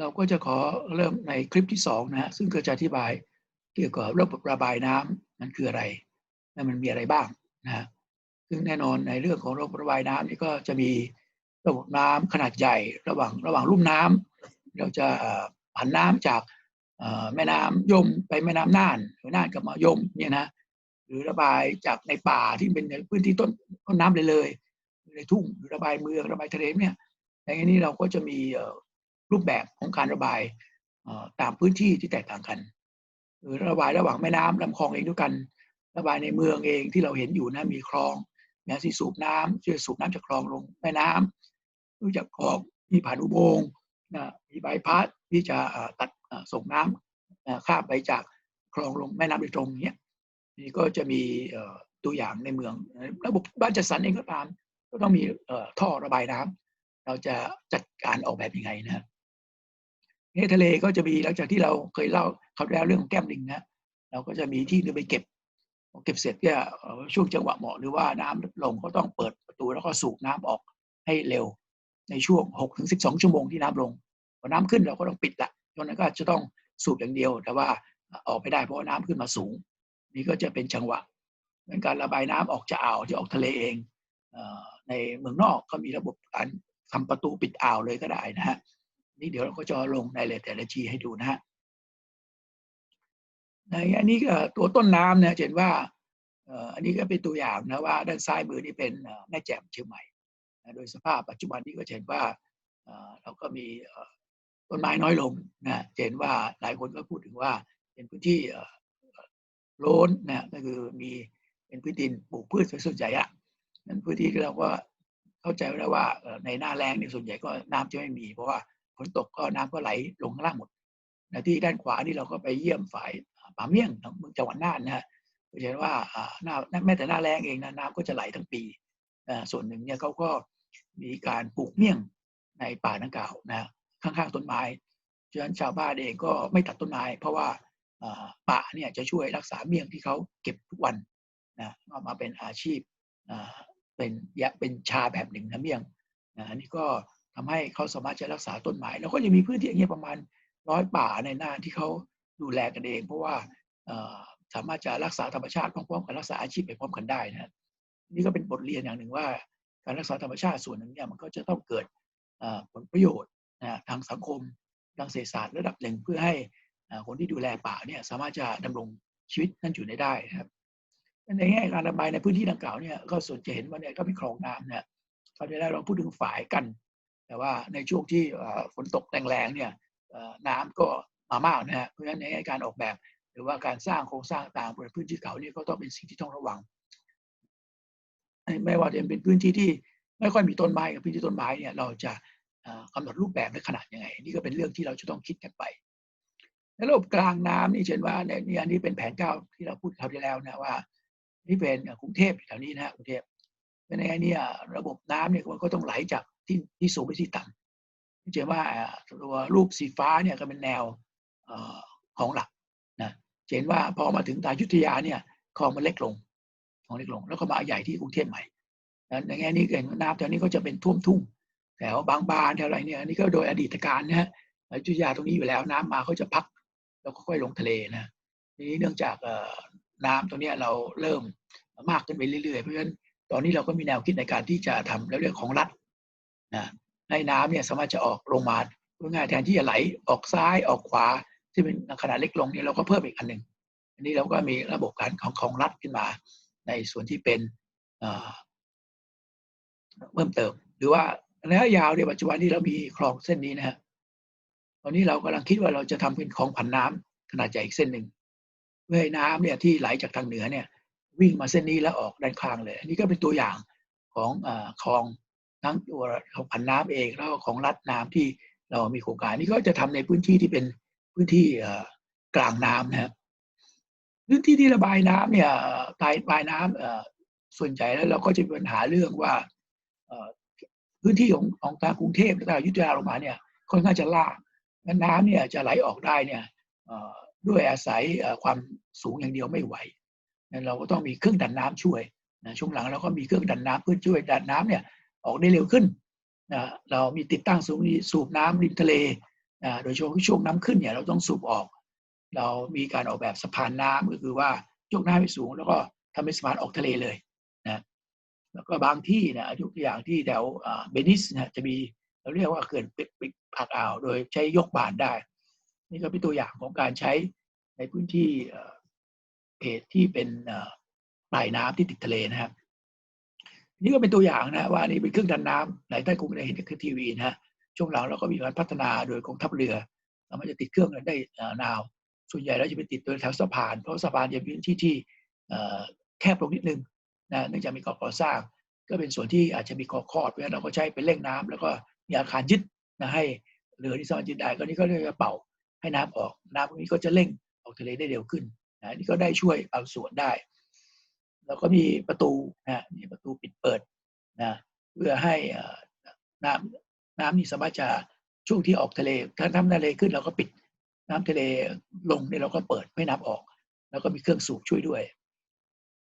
เราก็จะขอเริ่มในคลิปที่สองนะฮะซึ่งก็จะอธิบายเกี่ยวกับระบบระบายน้ำมันคืออะไร และมันมีอะไรบ้างนะฮะซึ่งแน่นอนในเรื่องของระบบระบายน้ำนี่ก็จะมีระบบน้ำขนาดใหญ่ระหว่างระหว่างลุ่มน้ำเราจะผันน้ำจากแม่น้ำยมไปแม่น้ำน่านหรือน่านกับมายมเนี่ยนะหรือระบายจากในป่าที่เป็นในพื้นที่ต้นต้นน้ำเลยเลย ในทุ่งหรือระบายเมืองระบายทะเลเนี่ยอย่างนี้เราก็จะมี รูปแบบของการระบายตามพื้นที่ที่แตกต่างกันหรือระบายระหว่างแม่น้ำลำคลองเองด้วยกัน ระบายในเมืองเองที่เราเห็นอยู่นะมีคลองนะที่สูบน้ำช่วยสูบน้ำจากคลองลงแม่น้ำรู้จากคลองมีผ่านอุโมงค์นะมีใบพัดที่จะตัดส่งน้ำข้ามไปจากคลองลงแม่น้ำโดยตรงเนี้ยนี่ก็จะมีตัวอย่างในเมือง ระบบบ้านจัดสรรเองก็ตาม ก็ต้องมีท่อระบายน้ำเราจะจัดการออกแบบยังไงนะ ในทะเลก็จะมีหลังจากที่เราเคยเล่าเขาแล้วเรื่องแก้มลิงนะเราก็จะมีที่นึงไปเก็บเก็บเสร็จเนี่ยช่วงจังหวะเหมาะหรือว่าน้ำลงก็ต้องเปิดประตูแล้วก็สูบน้ำออกให้เร็วในช่วง6ถึง12 ชั่วโมงที่น้ำลงพอน้ำขึ้นเราก็ต้องปิดละตอนนั้นก็จะต้องสูบอย่างเดียว แต่ว่าออกไม่ได้เพราะว่าน้ำขึ้นมาสูง นี่ก็จะเป็นจังหวะเป็นการระบายน้ำออกจากอ่าวที่ออกทะเลเองในเมืองนอกก็มีระบบการทำประตูปิดอ่าวเลยก็ได้นะฮะ นี่เดี๋ยวเราก็จะลงในเลยแต่ละจีให้ดูนะฮะในอันนี้ตัวต้นน้ำเนี่ยเห็นว่าอันนี้ก็เป็นตัวอย่างนะว่าด้านซ้ายมือนี่เป็นแม่แจ่มเชียงใหม่โดยสภาพปัจจุบันนี้ก็เห็นว่าเราก็มีต้นไม้น้อยลงนะเห็นว่าหลายคนก็พูดถึงว่าเป็นพื้นที่โล้นนะก็คือมีเป็นพื้นดินปลูกพืชส่วนใหญ่อะนั้นพื้นที่เราก็เข้าใจแล้วว่าในหน้าแรงนี่ส่วนใหญ่ก็น้ำจะไม่มี เพราะว่า ฝนตกก็น้ำก็ไหลลงข้างล่างหมดนะที่ด้านขวานี่เราก็ไปเยี่ยมฝ่ายป่าเมี่ยงเมืองจังหวัดน่านนะฮะเห็นว่าหน้าแม้แต่หน้าแรงเองนะน้ำก็จะไหลทั้งปีส่วนหนึ่งเนี่ยเขาก็มีการปลูกเมี่ยงในป่าดังกล่าวนะข้างๆต้นไม้ฉะนั้นชาวบ้านเองก็ไม่ตัดต้นไม้ เพราะว่าป่าเนี่ยจะช่วยรักษาเมี่ยงที่เขาเก็บทุกวันนะมาเป็นอาชีพเป็นยะเป็นชาแบบหนึ่งนะเมี่ยงนะนี่ก็ ทำให้เขาสามารถจะรักษาต้นไม้แล้วก็ยังมีพื้นที่อย่างเงี้ยประมาณร้อยป่าในน่านที่เขาดูแลกันเอง เพราะว่าสามารถจะรักษาธรรมชาติพร้อมๆกับรักษาอาชีพไปพร้อมกันได้นะนี่ก็เป็นบทเรียนอย่างหนึ่งว่า การรักษาธรรมชาติส่วนหนึ่งเนี่ยมันก็จะต้องเกิดผลประโยชน์นะทางสังคมทางเศรษฐศาสตร์ระดับหนึ่งเพื่อให้คนที่ดูแลป่าเนี่ยสามารถจะดำรงชีวิตนั่นอยู่ในได้ครับในแง่การระบายในพื้นที่ดังกล่าวเนี่ยก็ส่วนจะเห็นว่าเนี่ยก็มีคลองน้ำเนี่ยตอนนี้เราพูดถึงฝายกัน แต่ว่าในช่วงที่ฝนตกแรงๆเนี่ยน้ำก็มามากนะฮะเพราะฉะนั้นในการออกแบบ หรือว่าการสร้างโครงสร้างต่างบนพื้นที่เขานี่ก็ต้องเป็นสิ่งที่ต้องระวัง ไม่ว่าจะเป็นพื้นที่ที่ไม่ค่อยมีต้นไม้กับพื้นที่ต้นไม้เนี่ยเราจะกำหนดรูปแบบในขนาดยังไง นี่ก็เป็นเรื่องที่เราจะต้องคิดกันไปในระบบกลางน้ำนี่เช่นว่าเนี่ยนี่อันนี้เป็นแผนเก้าที่เราพูดคราวที่แล้วนะว่า นี่เป็นกรุงเทพแถวนี้นะกรุงเทพเป็นไงเนี่ยระบบน้ำเนี่ยมันก็ต้องไหลจาก ที่ที่สูงไปที่ต่ำเช่นว่าตัวรูปสีฟ้าเนี่ยก็เป็นแนวของหลักนะเห็นว่าพอมาถึงตายุทธยาเนี่ยคลองมันเล็กลงคลองเล็กลง แล้วก็มาใหญ่ที่กรุงเทพใหม่ในแง่นี้เห็นน้ำแถวนี้ก็จะเป็นท่วมทุ่งแถวบางบานแถวอะไรเนี่ยนี่ก็โดยอดีตการนะฮะอยุธยาตรงนี้อยู่แล้วน้ำมาเขาจะพัก แล้วก็ค่อยลงทะเลนะนี้เนื่องจากน้ำตรงนี้เราเริ่มมากขึ้นไปเรื่อยๆเพราะฉะนั้นตอนนี้เราก็มีแนวคิดในการที่จะทำแล้วเรื่องของรัฐ นะให้น้ำเนี่ยสามารถจะออกลงมาเง่ายแทนที่จะไหลออกซ้ายออกขวาที่เป็นขนาดเล็กลงเนี่ยเราก็เพิ่มอีกอันหนึ่งอันนี้เราก็มีระบบการของของรัฐขึ้นมา ในส่วนที่เป็นเพิ่มเติม หรือว่าระยะยาวในปัจจุบันนี้เรามีคลองเส้นนี้นะฮะตอนนี้เรากำลังคิดว่าเราจะทำเป็นคลองผันน้ำขนาดใหญ่อีกเส้นหนึ่งเพื่อให้น้ำเนี่ยที่ไหลจากทางเหนือเนี่ย วิ่งมาเส้นนี้แล้วออกด้านข้างเลย อันนี้ก็เป็นตัวอย่างของอคลอง ทั้งตัวของผันน้ำเองแล้วของรัดน้ำที่เรามีโครงการนี้ก็จะทำในพื้นที่ที่เป็นพื้นที่กลางน้ำนะครับพื้นที่ที่ระบายน้ำเนี่ยตายปลายน้ำส่วนใหญ่แล้วเราก็จะมีปัญหาเรื่องว่าพื้นที่ของของทางกรุงเทพและทางยุทธยาลงมาเนี่ยค่อนข้างจะลากน้ำเนี่ยจะไหลออกได้เนี่ยด้วยอาศัยความสูงอย่างเดียวไม่ไหวนั้นเราก็ต้องมีเครื่องดันน้ำช่วยนะช่วงหลังเราก็มีเครื่องดันน้ำเพื่อช่วยดันน้ำเนี่ย ออกได้เร็วขึ้นนะเรามีติดตั้งสูงสูบน้ำริมทะเลอ่าโดยช่วงช่วงน้ำขึ้นเนี่ยเราต้องสูบออก เรามีการออกแบบสะพานน้ำก็คือว่ายกน้ำให้สูง แล้วก็ทำเป็นสะพานออกทะเลเลยนะแล้วก็บางที่นะยกตัวอย่างที่แถวเบนิสนะจะมีเราเรียกว่าเขื่อนปิดปิดผักอ่าวโดยใช้ยกบานได้ นี่ก็เป็นตัวอย่างของการใช้ในพื้นที่เขตที่เป็นปลายน้ำที่ติดทะเลนะครับ นี่ก็เป็นตัวอย่างนะว่านี่เป็นเครื่องดันน้ำหลายท่านคงได้เห็นคลิปทีวีนะช่วงหลังเราก็มีการพัฒนาโดยกองทัพเรือสามารถจะติดเครื่องได้นาว ส่วนใหญ่เราจะไปติดโดยแถวสะพาน เพราะสะพานจะเป็นที่ที่แคบลงนิดนึงนะเนื่องจากมีก่อสร้าง ก็เป็นส่วนที่อาจจะมีคอคอดเพราะฉะนั้นเราก็ใช้เป็นเร่งน้ำแล้วก็มีอาคารยึดนะให้เรือที่สามารถยึดได้ก็นี่ก็เรียกเป่าให้น้ำออกน้ำพวกนี้ก็จะเร่งออกทะเลได้เร็วขึ้นนะนี่ก็ได้ช่วยเอาส่วนได้ แล้วก็มีประตูนะมีประตูปิดเปิดนะเพื่อให้น้ำน้ำนี่สามารถจะช่วงที่ออกทะเล ถ้าน้ำทะเลขึ้นเราก็ปิดน้ำทะเลลงเนี่ยเราก็เปิดไม่น้ำออก แล้วก็มีเครื่องสูบช่วยด้วย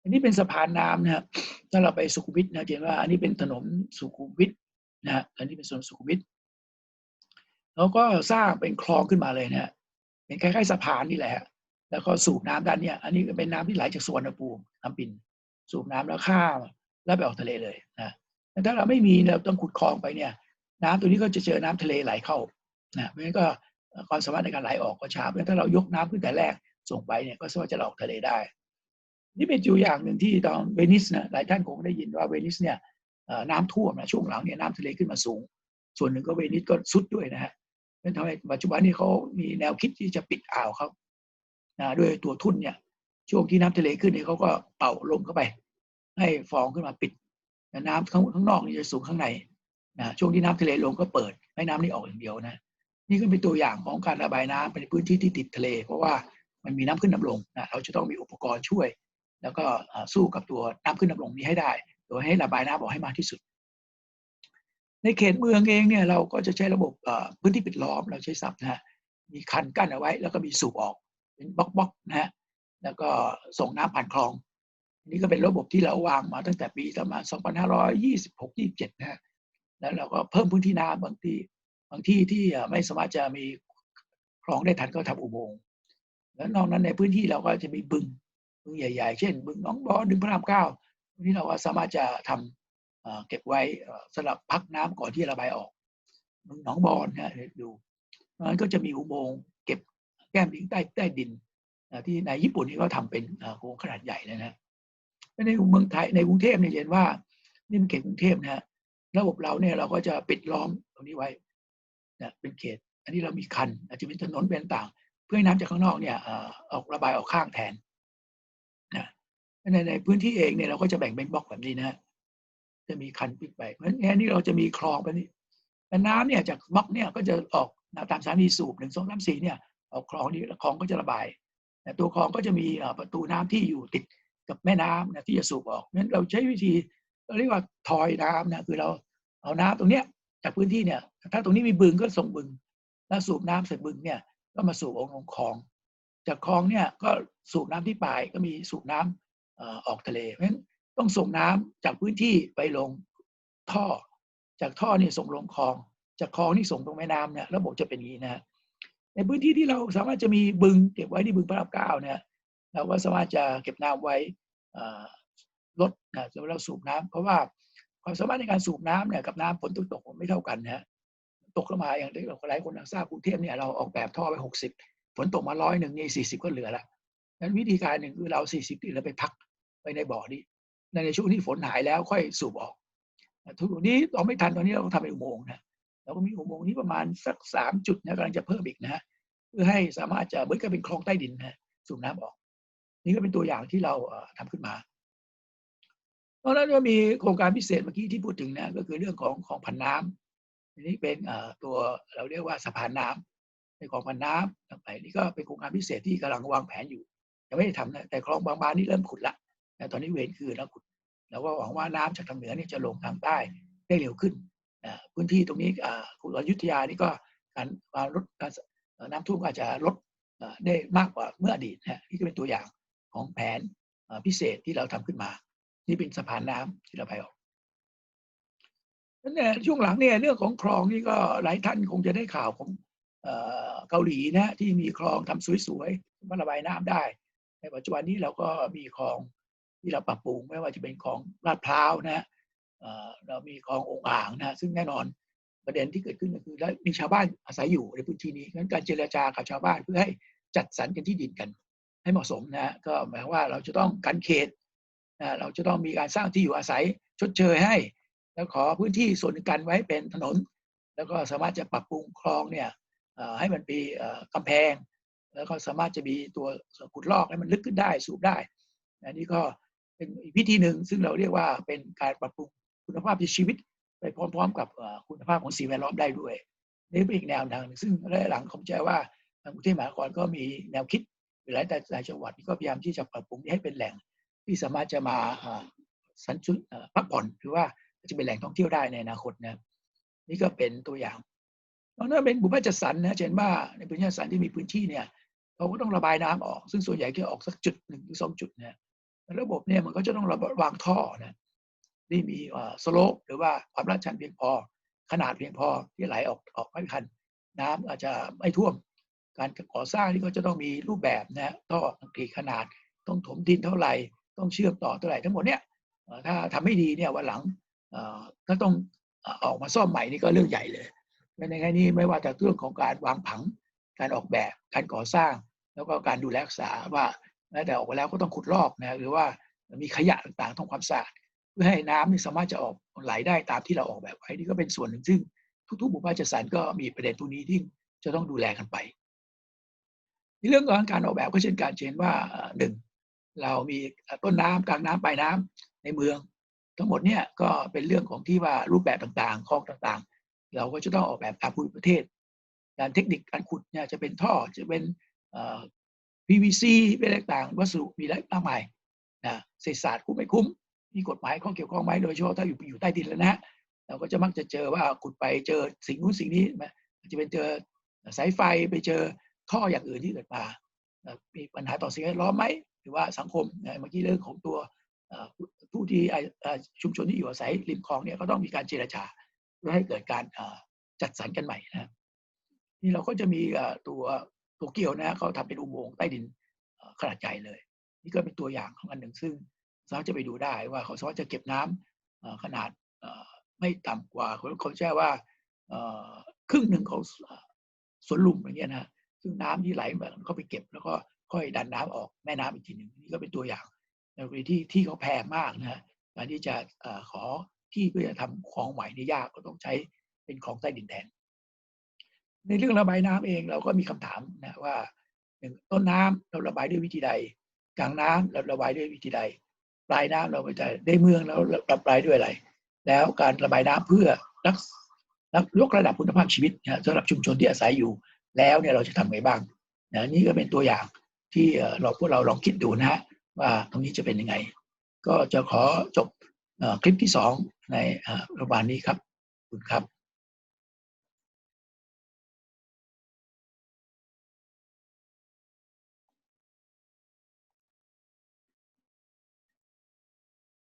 อันนี้เป็นสะพานน้ำนะครับถ้าเราไปสุขุมวิทนะเห็นว่าอันนี้เป็นถนนสุขุมวิทนะฮะอันนี้เป็นถนนสุขุมวิทแล้วก็สร้างเป็นคลองขึ้นมาเลยนะเป็นคล้ายๆสะพานนี่แหละแล้วก็สูบน้ำด้านเนี้ยอันนี้เป็นน้ำที่ไหลจากสวนภูมิน้ำปิน สูบน้ำแล้วข้ามแล้วไปออกทะเลเลยนะถ้าเราไม่มีเราต้องขุดคลองไปเนี่ย น้ำตัวนี้ก็จะเจอน้ำทะเลไหลเข้านะเพราะฉะนั้นก็ความสามารถในการไหลออกก็ช้าเพราะฉะนั้นถ้าเรายกน้ำขึ้นแต่แรกส่งไปเนี่ยก็สามารถจะออกทะเลได้ นี่เป็นจุดอย่างหนึ่งที่ตอนเวนิสนะหลายท่านคงได้ยินว่าเวนิสเนี่ยน้ำท่วมนะช่วงหลังเนี่ยน้ำทะเลขึ้นมาสูง ส่วนหนึ่งก็เวนิสก็สุดด้วยนะฮะเป็นทำให้ปัจจุบันนี้เขามีแนวคิดที่จะปิดอ่าวเขาด้วยตัวทุ่นเนี่ย ช่วงที่น้ำทะเลขึ้นเนี่ยเขาก็เป่าลมเข้าไป ให้ฟองขึ้นมาปิดน้ำข้างข้างนอกนี่จะสูงข้างในนะช่วงที่น้ำทะเลลงก็เปิด ให้น้ำนี่ออกอย่างเดียวนะ นี่ก็เป็นตัวอย่างของการระบายน้ำในพื้นที่ที่ติดทะเล เพราะว่ามันมีน้ำขึ้นน้าลงนะเราจะต้องมีอุปกรณ์ช่วย แล้วก็สู้กับตัวน้ำขึ้นน้าลงนี้ให้ได้โดยให้ระบายน้ำออกให้มากที่สุด ในเขตเมืองเองเนี่ยเราก็จะใช้ระบบพื้นที่ปิดล้อมเราใช้ศัพท์นะฮะมีคันกั้นเอาไว้ แล้วก็มีสูบออกเป็นบล็อกๆนะฮะ แล้วก็ส่งน้ำผ่านคลอง นี่ก็เป็นระบบที่เราวางมาตั้งแต่ปีประมาณ 2526-27 นะฮะแล้วเราก็เพิ่มพื้นที่น้ำบางที่บางที่ที่ไม่สามารถจะมีคลองได้ทันก็ทำอุโมงค์แล้วนอกนั้นในพื้นที่เราก็จะมีบึงบึงใหญ่ ๆ เช่น บึงน้องบอดึงพระรามเก้าที่เราก็สามารถจะทำเก็บไว้สำหรับพักน้ำก่อนที่ระบายออกบึงหนองบอนนะดูมันก็จะมีอุโมงค์เก็บแก้มลิงใต้ใต้ดิน ที่ในญี่ปุ่นนี่ก็ทำเป็นโครงขนาดใหญ่เลยนะในเมืองไทยในกรุงเทพเนี่ยเห็นว่านี่เป็นเขตกรุงเทพนะฮะระบบเราเนี่ยเราก็จะปิดล้อมตรงนี้ไว้นะเป็นเขต อันนี้เรามีคัน อาจจะเป็นถนนเป็นต่าง เพื่อให้น้ำจากข้างนอกเนี่ยออกระบายออกข้างแทนนะในในพื้นที่เองเนี่ยเราก็จะแบ่งเป็นบล็อกแบบนี้นะจะมีคันปิดไป เพราะฉะนั้นนี่เราจะมีคลองไปนี่น้ำเนี่ยจากบล็อกเนี่ยก็จะออกตามสถานีสูบหนึ่งสองสามสี่เนี่ยออกคลองนี้คลองก็จะระบาย แต่ตัวคลองก็จะมีประตูน้ำที่อยู่ติดกับแม่น้ำนะที่จะสูบออกนั้นเราใช้วิธีเราเรียกว่าทอยน้ำนะคือเราเอาน้ำตรงเนี้ยจากพื้นที่เนี่ยถ้าตรงนี้มีบึงก็ส่งบึงแล้วสูบน้ำใส่บึงเนี่ยก็มาสูบออกลงคลอง จากคลองเนี่ยก็สูบน้ำที่ปลายก็มีสูบน้ำออกทะเลเพราะฉะนั้นต้องส่งน้ำจากพื้นที่ไปลงท่อ จากท่อนี่ส่งลงคลอง จากคลองนี่ส่งตรงแม่น้ำเนี่ยระบบจะเป็นอย่างนี้นะ ในพื้นที่ที่เราสามารถจะมีบึงเก็บไว้ที่บึงพระรามเก้าเนี่ยเราก็สามารถจะเก็บน้ำไว้ลดนะสำหรับเราสูบน้ำเพราะว่าความสามารถในการสูบน้ำเนี่ยกับน้ำฝนตกตกไม่เท่ากันนะตกลงมาอย่างที่เราหลายคนทราบกรุงเทพเนี่ยเราออกแบบท่อไปหกสิบฝนตกมาร้อยหนึ่งนี่สี่สิบก็เหลือละนั้นวิธีการหนึ่งคือเราสี่สิบที่เราไปพักไปในบ่อนี้ในช่วงที่ฝนหายแล้วค่อยสูบออกทุกนี้เราไม่ทันตอนนี้เราทำเป็นอุโมงค์นะ เราก็มีอุโมงค์นี้ประมาณสักสามจุดนะกำลังจะเพิ่มอีกนะเพื่อให้สามารถจะเหมือนกับเป็นคลองใต้ดินนะสูบน้ำออก นี่ก็เป็นตัวอย่างที่เราทำขึ้นมาตอนนั้นก็มีโครงการพิเศษเมื่อกี้ที่พูดถึงนะก็คือเรื่องของของพันน้ำอันนี้เป็นตัวเราเรียกว่าสะพานน้ำในของพันน้ำต่อไปนี่ก็เป็นโครงการพิเศษที่กำลังวางแผนอยู่ยังไม่ได้ทำนะแต่คลองบางบานนี่เริ่มขุดละแต่ตอนนี้เวรคือแล้วขุดแล้วก็หวังว่าน้ำจากทางเหนือนี่จะลงทางใต้ได้เร็วขึ้น พื้นที่ตรงนี้คุณอยุธยานี่ก็การลดการน้ำท่วมอาจจะลดได้มากกว่าเมื่ออดีตนะนี่ก็เป็นตัวอย่างของแผนพิเศษที่เราทำขึ้นมา นี่เป็นสะพานน้ำที่เราไปออกนั่นแหละช่วงหลังเนี่ยเรื่องของคลองนี่ก็หลายท่านคงจะได้ข่าวผมเอ่อเกาหลีนะที่มีคลองทำสวยๆมาระบายน้ำได้ ในปัจจุบันนี้เราก็มีคลองที่เราปรับปรุงไม่ว่าจะเป็นคลองลาดพร้าวนะฮะ เรามีคลององอ่างนะซึ่งแน่นอนประเด็นที่เกิดขึ้นก็คือแล้วมีชาวบ้านอาศัยอยู่ในพื้นที่นี้งั้นการเจรจากับชาวบ้านเพื่อให้จัดสรรกันที่ดินกัน ให้เหมาะสมนะฮะก็หมายว่าเราจะต้องกันเขตนะเราจะต้องมีการสร้างที่อยู่อาศัยชดเชยให้ แล้วขอพื้นที่ส่วนกันไว้เป็นถนน แล้วก็สามารถจะปรับปรุงคลองเนี่ยให้มันมีเอ่อกำแพง แล้วก็สามารถจะมีตัวขุดลอกให้มันลึกขึ้นได้สูบได้อันนี้ก็เป็นวิธีหนึ่งซึ่งเราเรียกว่าเป็นการปรับปรุง คุณภาพชีวิตไปพร้อม ๆ กับคุณภาพของสิ่งแวดล้อมได้ด้วย นี่เป็นอีกแนวทางหนึ่งซึ่งระยะหลังผมเชื่อว่าทางกรุงเทพมหานครก็มีแนวคิดหลายแต่หลายจังหวัดก็พยายามที่จะปรับปรุงให้เป็นแหล่งที่สามารถจะมาสัญชุพักผ่อนหรือว่าจะเป็นแหล่งท่องเที่ยวได้ในอนาคตนะนี่ก็เป็นตัวอย่างนอกจากนั้นเป็นบุพเพจัดสรรนะเช่นว่าในพื้นที่จัดสรรที่มีพื้นที่เนี่ยเขาก็ต้องระบายน้ำออก ซึ่งส่วนใหญ่ก็ออกสักจุดหนึ่งหรือสองจุดนะระบบเนี่ยมันก็จะต้องระวางท่อนะ ที่มีสโลปหรือว่าความลาดชันเพียงพอ ขนาดเพียงพอที่ไหลออกออกไม่ทัน น้ำอาจจะไม่ท่วม การก่อสร้างนี่ก็จะต้องมีรูปแบบนะท่อกี่ขนาดต้องถมดินเท่าไหร่ ต้องเชื่อมต่อเท่าไหร่ทั้งหมดเนี่ยถ้าทำไม่ดีเนี่ยวันหลังเอ่อถ้าต้องออกมาซ่อมใหม่นี่ก็เรื่องใหญ่เลยในแง่นี้ไม่ว่าแต่เรื่องของการวางผัง การออกแบบ การก่อสร้าง แล้วก็การดูแลรักษาว่าแม้แต่ออกไปแล้วก็ต้องขุดลอกนะหรือว่ามีขยะต่างๆทำความสะอาด พื่อให้น้ำนี่สามารถจะออกไหลได้ตามที่เราออกแบบไว้นี่ก็เป็นส่วนหนึ่งซึ่งทุกๆหมู่บ้านจัดสรรก็มีประเด็นพวกนี้ที่จะต้องดูแลกันไป ในเรื่องของการออกแบบก็เช่นการเช่นว่าหนึ่งเรามีต้นน้ำกลางน้ำปลายน้ำในเมือง ทั้งหมดเนี่ยก็เป็นเรื่องของที่ว่ารูปแบบต่างๆคลองต่างๆ เราก็จะต้องออกแบบตามภูมิประเทศการเทคนิคการขุดเนี่ยจะเป็นท่อจะเป็น PVC เป็นอะไรต่างๆวัสดุมีหลายมากมายนะเศรษฐศาสตร์คุ้มไม่คุ้ม มีกฎหมายข้อเกี่ยวข้องไหมโดยเฉพาะถ้าอยู่อยู่ใต้ดินแล้วนะเราก็จะมักจะเจอว่าขุดไปเจอสิ่งนู้นสิ่งนี้นะจะเป็นเจอสายไฟไปเจอท่ออย่างอื่นที่เกิดมามีปัญหาต่อสิ่งแวดล้อมไหมหรือว่าสังคมเมื่อกี้เรื่องของตัวผู้ที่ชุมชนที่อยู่อาศัยริมคลองเนี่ยก็ต้องมีการเจรจาเพื่อให้เกิดการจัดสรรกันใหม่นะนี่เราก็จะมีเอ่อตัวโตเกียวนะเขาทำเป็นอุโมงค์ใต้ดินขนาดใหญ่เลย นี่ก็เป็นตัวอย่างของอันหนึ่งซึ่ง สามารถจะไปดูได้ว่าเขาสามารถจะเก็บน้ำเอ่อขนาดไม่ต่ำกว่าเขาแจ้ว่าครึ่งหนึ่งของเอ่อสวนลุมอย่างเงี้ยนะซึ่งน้ำที่ไหลมาเขาไปเก็บ แล้วก็ค่อยดันน้ำออกแม่น้ำอีกทีหนึ่งนี่ก็เป็นตัวอย่างในกรณีที่ที่เขาแพงมากนะการที่จะอขอที่เพื่อจะทำคลองใหม่นี่ยากก็ต้องใช้เป็นคลองใต้ดินแทนในเรื่องระบายน้ำเองเราก็มีคำถามนะว่าหนึ่งต้นน้ำเราระบายด้วยวิธีใดกลางน้ำเราระบายด้วยวิธีใด ลายน้ำเราไปจะได้เมืองแล้วระบายด้วยอะไร แล้วการระบายน้ำเพื่อรักรักยกระดับคุณภาพชีวิตนะสำหรับชุมชนที่อาศัยอยู่ แล้วเนี่ยเราจะทำไงบ้างนะนี่ก็เป็นตัวอย่างที่เราพวกเราลองคิดดูนะฮะว่าตรงนี้จะเป็นยังไง ก็จะขอจบคลิปที่สองในเอ่อประมาณนี้ครับคุณครับ